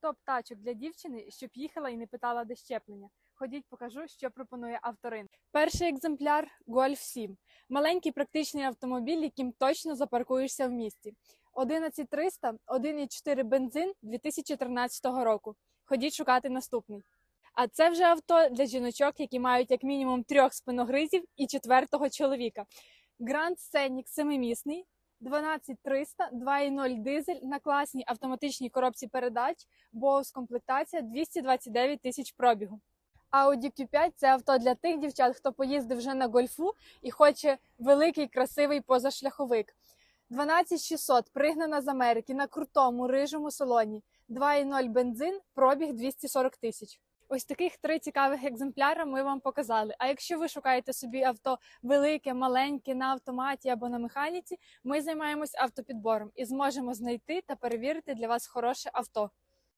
Топ тачок для дівчини, щоб їхала і не питала де щеплення. Ходіть, покажу, що пропонує авторинок. Перший екземпляр Golf 7. Маленький практичний автомобіль, яким точно запаркуєшся в місті. 11300, 1,4 бензин 2013 року. Ходіть шукати наступний. А це вже авто для жіночок, які мають як мінімум трьох спиногризів і четвертого чоловіка. Grand Scenic семимісний, 12300, 2.0 дизель на класній автоматичній коробці передач, Bose комплектація 229 тисяч пробігу. Audi Q5 – це авто для тих дівчат, хто поїздив вже на гольфу і хоче великий красивий позашляховик. 12600 пригнана з Америки на крутому рижому салоні. 2.0 бензин, пробіг 240 тисяч. Ось таких три цікавих екземпляри ми вам показали. А якщо ви шукаєте собі авто велике, маленьке на автоматі або на механіці, ми займаємось автопідбором і зможемо знайти та перевірити для вас хороше авто.